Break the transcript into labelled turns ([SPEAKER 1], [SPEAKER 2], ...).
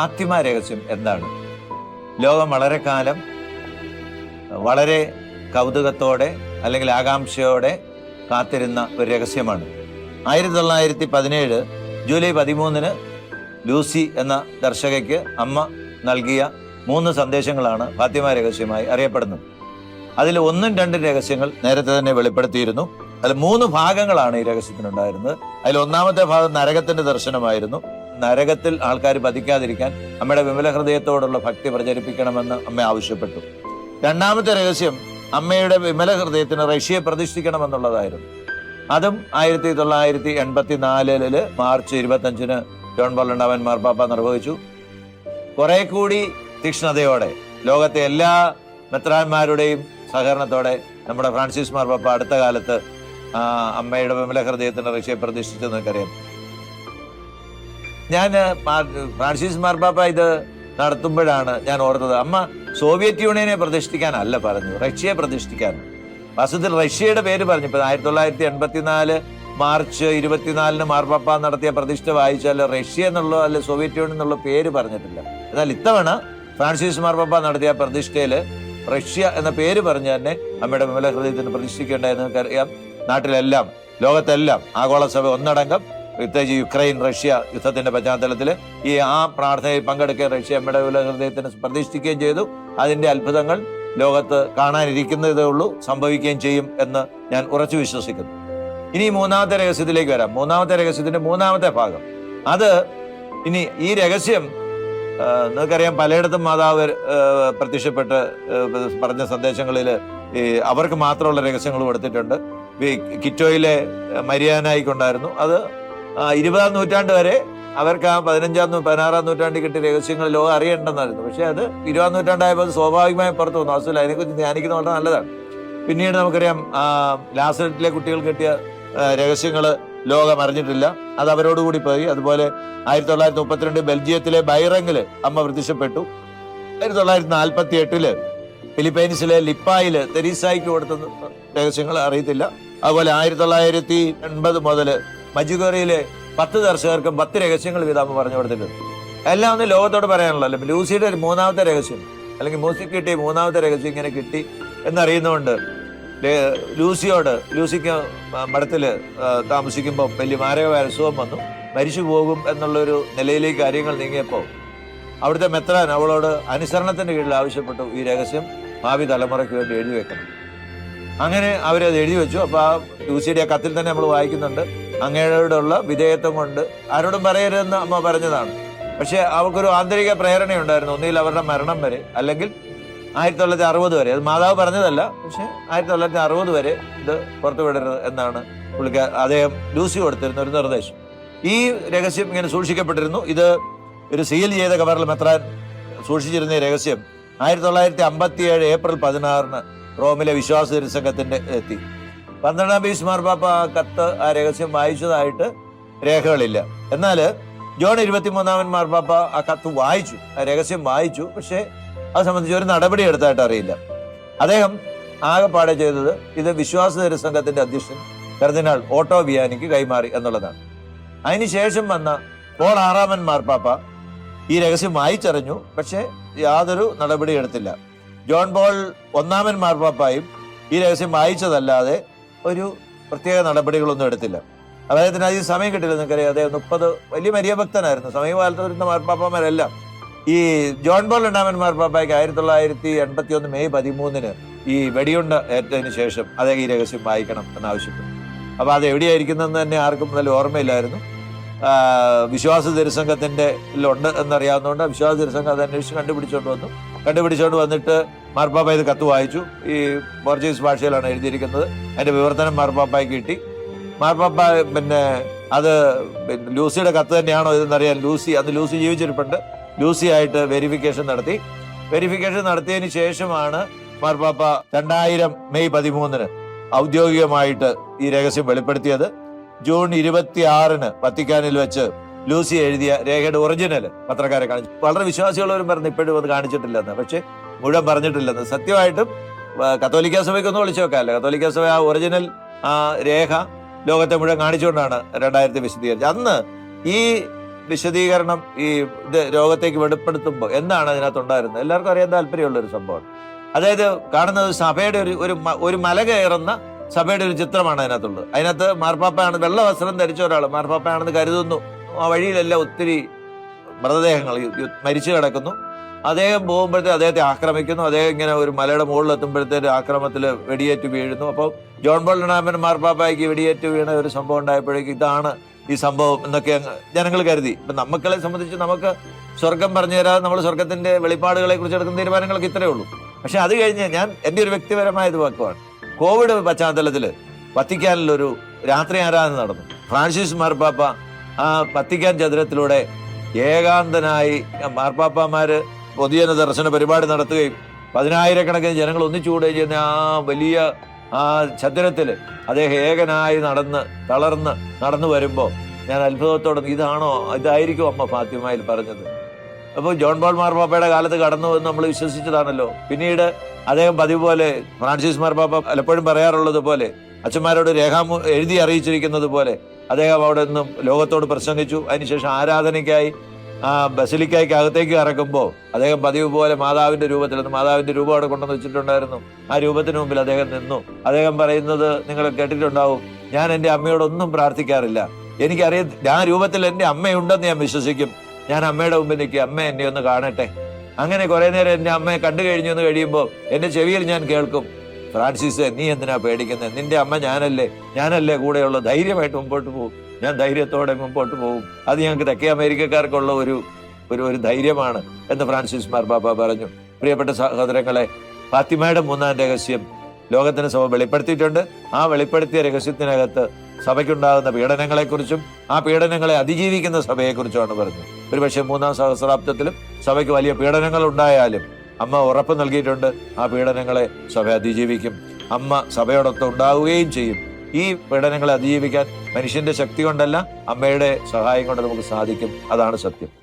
[SPEAKER 1] ഫാത്തിമ രഹസ്യം എന്താണ്? ലോകം വളരെ കാലം വളരെ കൗതുകത്തോടെ അല്ലെങ്കിൽ ആകാംക്ഷയോടെ കാത്തിരുന്ന ഒരു രഹസ്യമാണ്. ആയിരത്തി തൊള്ളായിരത്തി പതിനേഴ് ജൂലൈ പതിമൂന്നിന് ലൂസി എന്ന ദർശകയ്ക്ക് അമ്മ നൽകിയ മൂന്ന് സന്ദേശങ്ങളാണ് ഫാത്തിമ രഹസ്യമായി അറിയപ്പെടുന്നത്. അതിൽ ഒന്നും രണ്ടും രഹസ്യങ്ങൾ നേരത്തെ തന്നെ വെളിപ്പെടുത്തിയിരുന്നു. അതിൽ മൂന്ന് ഭാഗങ്ങളാണ് ഈ രഹസ്യത്തിനുണ്ടായിരുന്നത്. അതിൽ ഒന്നാമത്തെ ഭാഗം നരകത്തിന്റെ ദർശനമായിരുന്നു. നരകത്തിൽ ആൾക്കാർ പതിക്കാതിരിക്കാൻ അമ്മയുടെ വിമല ഹൃദയത്തോടുള്ള ഭക്തി പ്രചരിപ്പിക്കണമെന്ന് അമ്മ ആവശ്യപ്പെട്ടു. രണ്ടാമത്തെ രഹസ്യം അമ്മയുടെ വിമല ഹൃദയത്തിന് റഷ്യയെ പ്രതിഷ്ഠിക്കണമെന്നുള്ളതായിരുന്നു. അതും ആയിരത്തി തൊള്ളായിരത്തി എൺപത്തി നാലിൽ മാർച്ച് ഇരുപത്തഞ്ചിന് ജോൺ ബോളണ്ടാവൻ മാർപ്പാപ്പ നിർവഹിച്ചു. കുറെ കൂടി തീക്ഷ്ണതയോടെ ലോകത്തെ എല്ലാ മെത്രാന്മാരുടെയും സഹകരണത്തോടെ നമ്മുടെ ഫ്രാൻസിസ് മാർപ്പാപ്പ അടുത്ത കാലത്ത് അമ്മയുടെ വിമല ഹൃദയത്തിന് റഷ്യയെ പ്രതിഷ്ഠിച്ചു നിങ്ങൾക്കറിയാം ഞാൻ ഫ്രാൻസിസ് മാർബാപ്പ ഇത് നടത്തുമ്പോഴാണ് ഞാൻ ഓർത്തത്. അമ്മ സോവിയറ്റ് യൂണിയനെ പ്രതിഷ്ഠിക്കാനല്ല പറഞ്ഞു റഷ്യയെ പ്രതിഷ്ഠിക്കാൻ വാസ്തവത്തിൽ റഷ്യയുടെ പേര് പറഞ്ഞു ഇപ്പൊ ആയിരത്തി തൊള്ളായിരത്തി എൺപത്തിനാല് മാർച്ച് ഇരുപത്തിനാലിന് മാർപ്പാപ്പ നടത്തിയ പ്രതിഷ്ഠ വായിച്ചാൽ റഷ്യ എന്നുള്ള അല്ലെ സോവിയറ്റ് യൂണിയൻ എന്നുള്ള പേര് പറഞ്ഞിട്ടില്ല. എന്നാൽ ഇത്തവണ ഫ്രാൻസിസ് മാർപ്പാപ്പ നടത്തിയ പ്രതിഷ്ഠയിൽ റഷ്യ എന്ന പേര് പറഞ്ഞ് തന്നെ അമ്മയുടെ വിമല ഹൃദയത്തിന് പ്രതിഷ്ഠിക്കേണ്ടതെന്ന് നമുക്കറിയാം നാട്ടിലെല്ലാം ലോകത്തെല്ലാം ആഗോള സഭ ഒന്നടങ്കം പ്രത്യേകിച്ച് യുക്രൈൻ റഷ്യ യുദ്ധത്തിന്റെ പശ്ചാത്തലത്തിൽ ഈ ആ പ്രാർത്ഥനയിൽ പങ്കെടുക്കുക റഷ്യ അമ്മയുടെ ഹൃദയത്തിന് പ്രതിഷ്ഠിക്കുകയും ചെയ്തു. അതിന്റെ അത്ഭുതങ്ങൾ ലോകത്ത് കാണാനിരിക്കുന്നതേ ഉള്ളൂ സംഭവിക്കുകയും ചെയ്യും എന്ന് ഞാൻ ഉറച്ചു വിശ്വസിക്കുന്നു. ഇനി മൂന്നാമത്തെ രഹസ്യത്തിലേക്ക് വരാം. മൂന്നാമത്തെ രഹസ്യത്തിന്റെ മൂന്നാമത്തെ ഭാഗം. അത് ഇനി ഈ രഹസ്യം നിങ്ങൾക്കറിയാം പലയിടത്തും മാതാവ് പ്രത്യക്ഷപ്പെട്ട് പറഞ്ഞ സന്ദേശങ്ങളിൽ അവർക്ക് മാത്രമുള്ള രഹസ്യങ്ങൾ കൊടുത്തിട്ടുണ്ട് കിറ്റോയിലെ മരിയാനായിക്കൊണ്ടായിരുന്നു. അത് ഇരുപതാം നൂറ്റാണ്ട് വരെ അവർക്ക് ആ പതിനഞ്ചാം പതിനാറാം നൂറ്റാണ്ടിൽ കിട്ടിയ രഹസ്യങ്ങൾ ലോകം അറിയേണ്ടെന്നായിരുന്നു. പക്ഷേ അത് ഇരുപതാം നൂറ്റാണ്ടായപ്പോൾ അത് സ്വാഭാവികമായി പുറത്തു വന്നു. അസുല അതിനെക്കുറിച്ച് ധ്യാനിക്കുന്നത് വളരെ നല്ലതാണ്. പിന്നീട് നമുക്കറിയാം ലാസ്റ്റിലെ കുട്ടികൾ കിട്ടിയ രഹസ്യങ്ങൾ ലോകം അറിഞ്ഞിട്ടില്ല. അത് അവരോടുകൂടി പോയി. അതുപോലെ ആയിരത്തി തൊള്ളായിരത്തി മുപ്പത്തിരണ്ട് ബെൽജിയത്തിലെ ബൈറങ്ങിൽ അമ്മ പ്രത്യക്ഷപ്പെട്ടു ആയിരത്തി തൊള്ളായിരത്തി നാൽപ്പത്തി എട്ടിൽ ഫിലിപ്പൈൻസിലെ ലിപ്പായിൽ തെരീസായിക്ക് കൊടുത്ത രഹസ്യങ്ങൾ അറിയത്തില്ല. അതുപോലെ ആയിരത്തി തൊള്ളായിരത്തി എൺപത് മുതൽ മജുഗോറിയിലെ പത്ത് ദർശകർക്കും പത്ത് രഹസ്യങ്ങൾ പിതാവ് പറഞ്ഞു കൊടുത്തിട്ടുണ്ട്. എല്ലാം ഒന്ന് ലോകത്തോട് പറയാനുള്ളല്ലോ ലൂസിയുടെ ഒരു മൂന്നാമത്തെ രഹസ്യം അല്ലെങ്കിൽ മ്യൂസിക് കിട്ടി മൂന്നാമത്തെ രഹസ്യം ഇങ്ങനെ കിട്ടി എന്നറിയുന്നതുകൊണ്ട് ലൂസിയോട് ലൂസിക്ക് മഠത്തിൽ താമസിക്കുമ്പോൾ വലിയ മാരകമായ അസുഖം വന്നു. മരിച്ചു പോകും എന്നുള്ളൊരു നിലയിലേക്ക് കാര്യങ്ങൾ നീങ്ങിയപ്പോൾ അവിടുത്തെ മെത്രാൻ അവളോട് അനുസരണത്തിന്റെ കീഴിൽ ആവശ്യപ്പെട്ടു ഈ രഹസ്യം ഭാവി തലമുറയ്ക്ക് വേണ്ടി എഴുതി വെക്കണം. അങ്ങനെ അവരത് എഴുതി വെച്ചു. അപ്പോൾ ആ ലൂസിയുടെ ആ കത്തിൽ തന്നെ നമ്മൾ വായിക്കുന്നുണ്ട്. അങ്ങയോടുള്ള വിധേയത്വം കൊണ്ട് ആരോടും പറയരുതെന്ന് അമ്മ പറഞ്ഞതാണ്. പക്ഷേ അവർക്കൊരു ആന്തരിക പ്രേരണയുണ്ടായിരുന്നു ഒന്നിൽ അവരുടെ മരണം വരെ അല്ലെങ്കിൽ ആയിരത്തി തൊള്ളായിരത്തി അറുപത് വരെ. അത് മാതാവ് പറഞ്ഞതല്ല പക്ഷേ ആയിരത്തി തൊള്ളായിരത്തി അറുപത് വരെ ഇത് പുറത്തുവിടരുത് എന്നാണ് പുള്ളിക്ക് അദ്ദേഹം ലൂസി കൊടുത്തിരുന്ന ഒരു നിർദ്ദേശം. ഈ രഹസ്യം ഇങ്ങനെ സൂക്ഷിക്കപ്പെട്ടിരുന്നു. ഇത് ഒരു സീൽ ചെയ്ത കവറിൽ മെത്രാൻ സൂക്ഷിച്ചിരുന്ന ഈ രഹസ്യം ആയിരത്തി തൊള്ളായിരത്തി അമ്പത്തി ഏഴ് ഏപ്രിൽ പതിനാറിന് റോമിലെ വിശ്വാസ തിരുസംഘത്തിന്റെ എത്തി. പന്ത്രണ്ടാം ബീസ് മാർപ്പാപ്പ ആ കത്ത് ആ രഹസ്യം വായിച്ചതായിട്ട് രേഖകളില്ല. എന്നാൽ ജോൺ ഇരുപത്തിമൂന്നാമൻ മാർപ്പാപ്പ ആ കത്ത് വായിച്ചു ആ രഹസ്യം വായിച്ചു. പക്ഷേ അത് സംബന്ധിച്ച് ഒരു നടപടി എടുത്തായിട്ട് അറിയില്ല. അദ്ദേഹം ആകെപ്പാടെ ചെയ്തത് ഇത് വിശ്വാസതര സംഘത്തിന്റെ അധ്യക്ഷൻ കർദിനാൾ ഓട്ടോ ബിയാനിക്ക് കൈമാറി എന്നുള്ളതാണ്. അതിനുശേഷം വന്ന പോൾ ആറാമൻ മാർപ്പാപ്പ ഈ രഹസ്യം വായിച്ചറിഞ്ഞു പക്ഷേ യാതൊരു നടപടി എടുത്തില്ല. ജോൺ പോൾ ഒന്നാമൻ മാർപ്പാപ്പായും ഈ രഹസ്യം വായിച്ചതല്ലാതെ ഒരു പ്രത്യേക നടപടികളൊന്നും എടുത്തില്ല. അദ്ദേഹത്തിന് അധികം സമയം കിട്ടില്ല. നിങ്ങൾക്കറിയാം അദ്ദേഹം മുപ്പത് വലിയ മരിയഭക്തനായിരുന്നു സമീപകാലത്ത് വരുന്ന മാർപ്പാപ്പമാരെല്ലാം. ഈ ജോൺ ബോൾ രണ്ടാമൻ മാർപ്പാപ്പയ്ക്ക് ആയിരത്തി തൊള്ളായിരത്തി എൺപത്തി ഒന്ന് മെയ് പതിമൂന്നിന് ഈ വെടിയുണ്ട ഏറ്റതിന് ശേഷം അദ്ദേഹം ഈ രഹസ്യം വായിക്കണം എന്നാവശ്യപ്പെട്ടു. അപ്പോൾ അത് എവിടെയായിരിക്കുന്നതെന്ന് തന്നെ ആർക്കും നല്ല ഓർമ്മയില്ലായിരുന്നു. വിശ്വാസ തിരുസംഘത്തിന്റെ ഉണ്ട് എന്നറിയാവുന്നതുകൊണ്ട് വിശ്വാസ തിരുസംഘം അത് അന്വേഷിച്ച് കണ്ടുപിടിച്ചുകൊണ്ട് വന്നു. കണ്ടുപിടിച്ചുകൊണ്ട് വന്നിട്ട് മാർപ്പാപ്പ ഇത് കത്ത് വായിച്ചു. ഈ പോർച്ചുഗീസ് ഭാഷയിലാണ് എഴുതിയിരിക്കുന്നത്. അതിന്റെ വിവർത്തനം മാർപ്പാപ്പയ്ക്ക് കിട്ടി. മാർപ്പാപ്പ പിന്നെ അത് പിന്നെ ലൂസിയുടെ കത്ത് തന്നെയാണോ ഇതെന്നറിയാൻ ലൂസി അന്ന് ലൂസി ജീവിച്ചിരിപ്പുണ്ട്. ലൂസി ആയിട്ട് വെരിഫിക്കേഷൻ നടത്തി. വെരിഫിക്കേഷൻ നടത്തിയതിന് ശേഷമാണ് മാർപ്പാപ്പ രണ്ടായിരം മെയ് പതിമൂന്നിന് ഔദ്യോഗികമായിട്ട് ഈ രഹസ്യം വെളിപ്പെടുത്തിയത്. ജൂൺ ഇരുപത്തിയാറിന് വത്തിക്കാനിൽ വെച്ച് ലൂസി എഴുതിയ രേഖയുടെ ഒറിജിനൽ പത്രക്കാരെ കാണിച്ചു വളരെ വിശ്വാസികളവരും പറഞ്ഞു ഇപ്പോഴും അത് കാണിച്ചിട്ടില്ലെന്ന്. പക്ഷെ മുഴുവൻ പറഞ്ഞിട്ടില്ലെന്ന്. സത്യമായിട്ടും കത്തോലിക്ക സഭയ്ക്കൊന്നും വിളിച്ചു വെക്കാമല്ലോ കത്തോലിക്ക സഭ ആ ഒറിജിനൽ ആ രേഖ ലോകത്തെ മുഴുവൻ കാണിച്ചുകൊണ്ടാണ് രണ്ടായിരത്തി വിശദീകരിച്ചത്. അന്ന് ഈ വിശദീകരണം ഈ ഇത് രോഗത്തേക്ക് വെളിപ്പെടുത്തുമ്പോൾ എന്താണ് അതിനകത്തുണ്ടായിരുന്നത്? എല്ലാവർക്കും അറിയാൻ താല്പര്യമുള്ള ഒരു സംഭവമാണ്. അതായത് കാണുന്നത് സഭയുടെ ഒരു ഒരു മല കയറുന്ന സഭയുടെ ഒരു ചിത്രമാണ് അതിനകത്തുള്ളത്. അതിനകത്ത് മാർപ്പാപ്പയാണ് വെള്ള വസ്ത്രം ധരിച്ച ഒരാൾ മാർപ്പാപ്പയാണെന്ന് കരുതുന്നു. ആ വഴിയിലെല്ലാം ഒത്തിരി മൃതദേഹങ്ങൾ മരിച്ചു കിടക്കുന്നു. അദ്ദേഹം പോകുമ്പോഴത്തെ അദ്ദേഹത്തെ ആക്രമിക്കുന്നു. അദ്ദേഹം ഇങ്ങനെ ഒരു മലയുടെ മുകളിൽ ആക്രമത്തിൽ വെടിയേറ്റ് വീഴുന്നു. അപ്പോൾ ജോൺ ബോൾ രണ്ടാമൻ മാർപ്പാപ്പായ്ക്ക് വെടിയേറ്റ് വീണ ഒരു സംഭവം ഉണ്ടായപ്പോഴേക്കും ഇതാണ് ഈ സംഭവം എന്നൊക്കെ ജനങ്ങൾ കരുതി. ഇപ്പം നമുക്കളെ സംബന്ധിച്ച് നമുക്ക് സ്വർഗം പറഞ്ഞു തരാതെ നമ്മൾ സ്വർഗത്തിന്റെ വെളിപ്പാടുകളെ കുറിച്ച് എടുക്കുന്ന തീരുമാനങ്ങൾക്ക് ഇത്രയേ ഉള്ളൂ. പക്ഷേ അത് കഴിഞ്ഞ് ഞാൻ എന്റെ ഒരു വ്യക്തിപരമായ ഇത് വാക്കുവാണ്. കോവിഡ് പശ്ചാത്തലത്തിൽ വത്തിക്കാനിലൊരു രാത്രി ആരാധന നടന്നു. ഫ്രാൻസിസ് മാർപ്പാപ്പ ആ വത്തിക്കാൻ ചതുരത്തിലൂടെ ഏകാന്തനായി മാർപ്പാപ്പമാർ പൊതുജന ദർശന പരിപാടി നടത്തുകയും പതിനായിരക്കണക്കിന് ജനങ്ങൾ ഒന്നിച്ചുകൂടുകയും ചെയ്യുന്ന ആ വലിയ ആ ചതുരത്തിൽ അദ്ദേഹം ഏകനായി നടന്ന് തളർന്ന് നടന്നു വരുമ്പോൾ ഞാൻ അത്ഭുതത്തോടെ ഇതാണോ ഇതായിരിക്കും അമ്മ ഫാത്തിമയിൽ പറഞ്ഞത്. അപ്പോൾ ജോൺ പോൾ മാർപ്പാപ്പയുടെ കാലത്ത് കടന്നു എന്ന് നമ്മൾ വിശ്വസിച്ചതാണല്ലോ. പിന്നീട് അദ്ദേഹം പതിവ് പോലെ ഫ്രാൻസിസ് മാർപ്പാപ്പ പലപ്പോഴും പറയാറുള്ളത് പോലെ അച്ഛന്മാരോട് രേഖാമു എഴുതി അറിയിച്ചിരിക്കുന്നത് പോലെ അദ്ദേഹം അവിടെ നിന്നും ലോകത്തോട് പ്രസംഗിച്ചു. അതിനുശേഷം ആരാധനയ്ക്കായി ആ ബസിലിക്കായ്ക്ക് അകത്തേക്ക് ഇറക്കുമ്പോൾ അദ്ദേഹം പതിവ് പോലെ മാതാവിന്റെ രൂപത്തിൽ നിന്ന് മാതാവിന്റെ രൂപം അവിടെ കൊണ്ടുവന്ന് വെച്ചിട്ടുണ്ടായിരുന്നു. ആ രൂപത്തിന് മുമ്പിൽ അദ്ദേഹം നിന്നു. അദ്ദേഹം പറയുന്നത് നിങ്ങൾ കേട്ടിട്ടുണ്ടാവും ഞാൻ എന്റെ അമ്മയോടൊന്നും പ്രാർത്ഥിക്കാറില്ല. എനിക്കറിയാം ആ രൂപത്തിൽ എന്റെ അമ്മയുണ്ടെന്ന് ഞാൻ വിശ്വസിക്കും. ഞാൻ അമ്മയുടെ മുമ്പിൽ നിൽക്കുക. അമ്മ എന്നെ ഒന്ന് കാണട്ടെ. അങ്ങനെ കുറെ നേരം എന്റെ അമ്മയെ കണ്ടു കഴിഞ്ഞു എന്ന് കഴിയുമ്പോൾ എന്റെ ചെവിയിൽ ഞാൻ കേൾക്കും. ഫ്രാൻസിസ് നീ എന്തിനാ പേടിക്കുന്നത് നിന്റെ അമ്മ ഞാനല്ലേ. ഞാനല്ലേ കൂടെയുള്ള ധൈര്യമായിട്ട് മുമ്പോട്ട് പോകും. ഞാൻ ധൈര്യത്തോടെ മുമ്പോട്ട് പോകും. അത് ഞങ്ങൾക്ക് തെക്കേ അമേരിക്കക്കാർക്കുള്ള ഒരു ഒരു ഒരു ധൈര്യമാണ് എന്ന് ഫ്രാൻസിസ് മാർപ്പാപ്പ പറഞ്ഞു. പ്രിയപ്പെട്ട സഹോദരങ്ങളെ ഫാത്തിമയുടെ മൂന്നാം രഹസ്യം ലോകത്തിന് സഭ വെളിപ്പെടുത്തിയിട്ടുണ്ട്. ആ വെളിപ്പെടുത്തിയ രഹസ്യത്തിനകത്ത് സഭയ്ക്കുണ്ടാകുന്ന പീഡനങ്ങളെക്കുറിച്ചും ആ പീഡനങ്ങളെ അതിജീവിക്കുന്ന സഭയെക്കുറിച്ചുമാണ് പറഞ്ഞത്. ഒരുപക്ഷെ മൂന്നാം സഹസ്രാബ്ദത്തിലും സഭയ്ക്ക് വലിയ പീഡനങ്ങൾ ഉണ്ടായാലും അമ്മ ഉറപ്പ് നൽകിയിട്ടുണ്ട് ആ പീഡനങ്ങളെ സഭ അതിജീവിക്കും. അമ്മ സഭയോടൊപ്പം ഉണ്ടാവുകയും ചെയ്യും. ഈ പീഡനങ്ങളെ അതിജീവിക്കാൻ മനുഷ്യന്റെ ശക്തി കൊണ്ടല്ല അമ്മയുടെ സഹായം കൊണ്ട് നമുക്ക് സാധിക്കും. അതാണ് സത്യം.